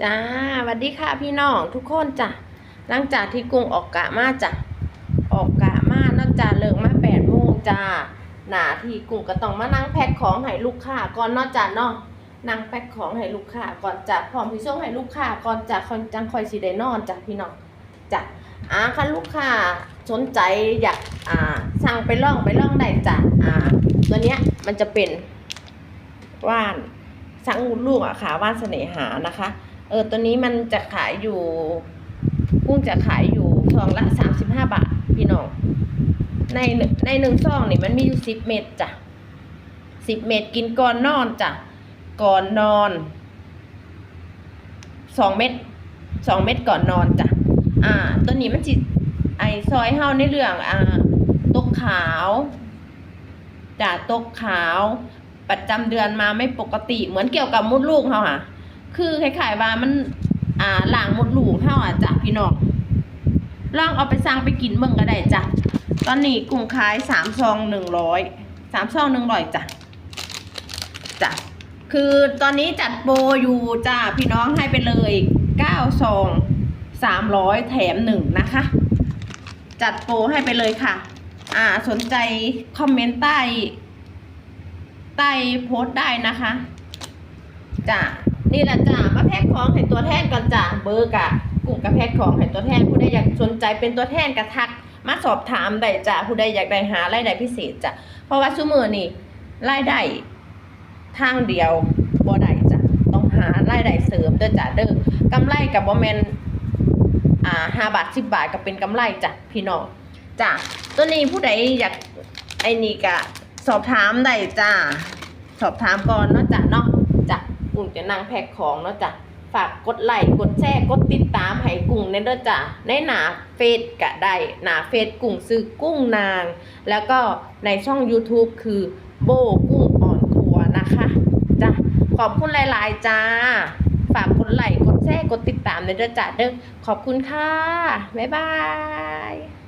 จ้าสวัสดีค่ะพี่น้องทุกคนจ้ะหลังจากที่กุ้งออกกะมาจ้ะออกกะมานอกจากเลิกมาแปดโมงจ้าหนาที่กุ้งก็ต้องมานั่งแพ็คของให้ลูกค้าก่อนนอกจากเนาะนั่งแพ็คของให้ลูกค้าก่อนจ้ะพร้อมที่ส่งให้ลูกค้าก่อนจ้ะคอนจังคอยสิได้นอนจ้ะพี่น้องจ้ะอ่าคันลูกค้าสนใจอยากอ่าสั่งไปล่องไปล่องได้จ้ะอ่าตัวเนี้ยมันจะเป็นว่านสังหูลูกอะค่ะว่านเสน่หานะคะ เออตัวนี้มันจะขายอยู่กุ้งจะขายอยู่ซองละสามสิบห้าบาทพี่น้อง ในในหนึ่งซองนี่มันมีอยู่สิบเม็ดจ้ะสิบเม็ดกินก่อนนอนจ้ะก่อนนอนสองเม็ดสองเม็ดก่อนนอนจ้ะอ่า ตัวนี้มันจิไอซอยเฮาในเรื่องอ่าตกขาวจ้ะตกขาว ประจำเดือนมาไม่ปกติเหมือนเกี่ยวกับมดลูกเฮาค่ะ คือคล้ายๆว่ามัน อ่าหลังมดลูกเท่าอะจ้ะพี่น้องลองเอาไปสั่งไปกินเบิ่งก็ได้จ้ะตอนนี้กุ้งขายสามซองหนึ่งร้อยสามซองหนึ่งร้อยจ้ะจ้ะคือตอนนี้จัดโปรอยู่จ้ะพี่น้องให้ไปเลยเก้าซองสามร้อยแถมหนึ่งนะคะ จัดโปรให้ไปเลยค่ะ อ่าสนใจคอมเมนต์ใต้ใต้โพสต์ได้นะคะจ้ะ นี่แหละจ้ะมาแพ็คของให้ตัวแทนก่อนจ้ะเบอร์กะกลุ่มกระแพ็คของให้ตัวแทนผู้ใดอยากสนใจเป็นตัวแทนกระทัก มาสอบถามได้จ้ะผู้ใดอยากได้หารายได้พิเศษจ้ะเพราะว่าชั่วมือนี่รายได้ทางเดียวบ่ได้จ้ะต้องหารายได้เสริมเด้อจ้ะเด้อกำไรกับบ่แมนอ่าห้าบาทสิบบาทก็เป็นกำไรจ้ะพี่น้องจ้ะตัวนี้ผู้ใดอยากไอ้นี่กะสอบถามได้จ้ะสอบถามก่อนเนาะจ้ะเนาะ จะนั่งแพ็คของเนาะจ้ะฝากกดไลค์กดแชร์กดติดตามให้กุ้งในเด้อจ้ะในหนาเฟซก็ได้หนาเฟซกุ้งซื้อกุ้งนาง แล้วก็ในช่อง YouTube คือโบกุ้งอ่อนทัวนะคะจ้ะขอบคุณหลาย ๆ จ้า ฝากกดไลค์กดแชร์กดติดตามในเด้อจ้ะเด้อขอบคุณค่ะ บ๊ายบาย